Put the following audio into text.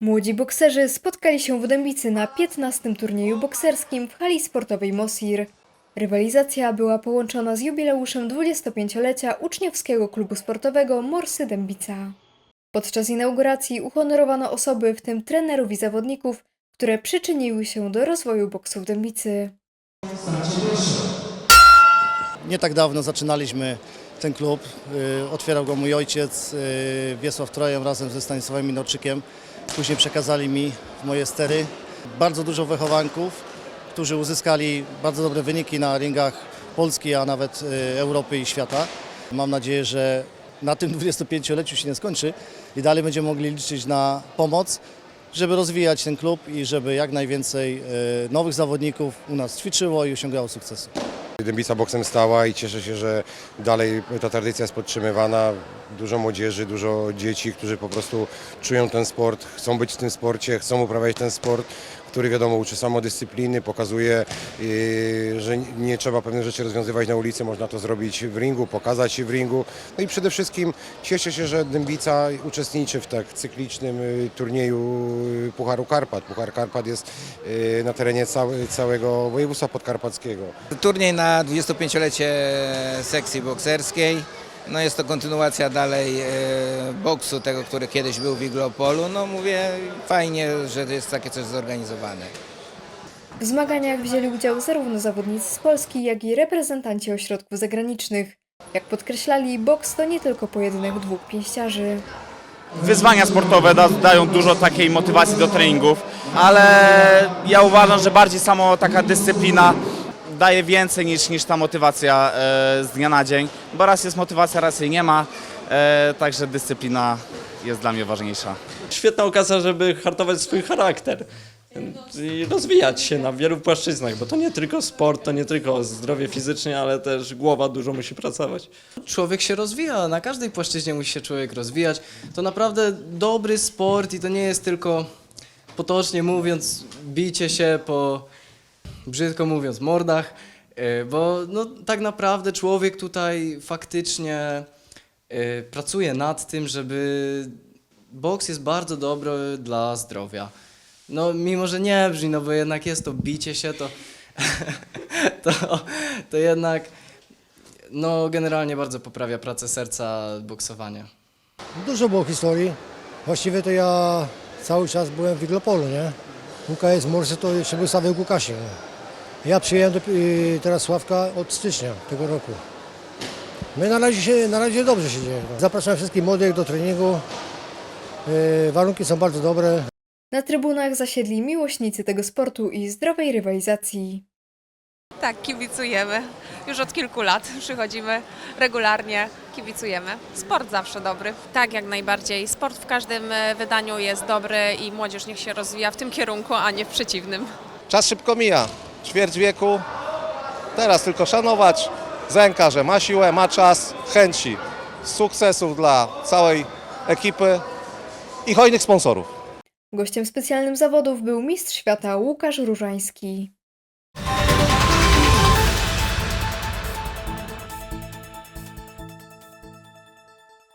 Młodzi bokserzy spotkali się w Dębicy na 15. turnieju bokserskim w hali sportowej Mosir. Rywalizacja była połączona z jubileuszem 25-lecia uczniowskiego klubu sportowego Morsy Dębica. Podczas inauguracji uhonorowano osoby, w tym trenerów i zawodników, które przyczyniły się do rozwoju boksu w Dębicy. Nie tak dawno zaczynaliśmy ten klub. Y, Otwierał go mój ojciec y, Wiesław Trojem razem ze Stanisławem Minorczykiem. Później przekazali mi moje stery bardzo dużo wychowanków, którzy uzyskali bardzo dobre wyniki na ringach Polski, a nawet y, Europy i świata. Mam nadzieję, że na tym 25-leciu się nie skończy i dalej będziemy mogli liczyć na pomoc, żeby rozwijać ten klub i żeby jak najwięcej nowych zawodników u nas ćwiczyło i osiągało sukcesy. Dębica boksem stała i cieszę się, że dalej ta tradycja jest podtrzymywana. Dużo młodzieży, dużo dzieci, którzy po prostu czują ten sport, chcą być w tym sporcie, chcą uprawiać ten sport, który wiadomo uczy samodyscypliny, pokazuje, yy, że nie trzeba pewnych rzeczy rozwiązywać na ulicy, można to zrobić w ringu, pokazać się w ringu. No i przede wszystkim cieszę się, że Dębica uczestniczy w tak cyklicznym yy, turnieju yy, Pucharu Karpat. Puchar Karpat jest na terenie całego województwa podkarpackiego. Turniej na 25-lecie sekcji bokserskiej. No jest to kontynuacja dalej e, boksu, tego, który kiedyś był w Iglopolu. No mówię, fajnie, że jest takie coś zorganizowane. W zmaganiach wzięli udział zarówno zawodnicy z Polski, jak i reprezentanci ośrodków zagranicznych. Jak podkreślali, boks to nie tylko pojedynek dwóch pięściarzy. Wyzwania sportowe da, dają dużo takiej motywacji do treningów, ale ja uważam, że bardziej samo taka dyscyplina daje więcej niż, niż ta motywacja e, z dnia na dzień, bo raz jest motywacja, raz jej nie ma, e, także dyscyplina jest dla mnie ważniejsza. świetna okazja, żeby hartować swój charakter i rozwijać się na wielu płaszczyznach, bo to nie tylko sport, to nie tylko zdrowie fizyczne, ale też głowa dużo musi pracować. człowiek się rozwija, na każdej płaszczyźnie musi się człowiek rozwijać. To naprawdę dobry sport i to nie jest tylko, potocznie mówiąc, bicie się po, brzydko mówiąc, mordach, y, bo no, tak naprawdę człowiek tutaj faktycznie y, pracuje nad tym, żeby boks jest bardzo dobry dla zdrowia. No mimo, że nie brzmi, no bo jednak jest to bicie się, to, to, to jednak no, generalnie bardzo poprawia pracę serca boksowanie. Dużo było historii. Właściwie to ja cały czas byłem w Iglopolu, nie? UKS Morsy to jeszcze był Sławek Łukasik. Ja przyjechałem do, y, teraz Sławka od stycznia tego roku. No i na razie, się, na razie dobrze się dzieje. Zapraszam wszystkich młodych do treningu. Y, warunki są bardzo dobre. Na trybunach zasiedli miłośnicy tego sportu i zdrowej rywalizacji. Tak, kibicujemy. Już od kilku lat przychodzimy regularnie, kibicujemy. Sport zawsze dobry. Tak, jak najbardziej. Sport w każdym e, wydaniu jest dobry i młodzież niech się rozwija w tym kierunku, a nie w przeciwnym. Czas szybko mija. Ćwierć wieku. Teraz tylko szanować Zenka, że ma siłę, ma czas, chęci sukcesów dla całej ekipy i hojnych sponsorów. Gościem specjalnym zawodów był mistrz świata Łukasz Różański.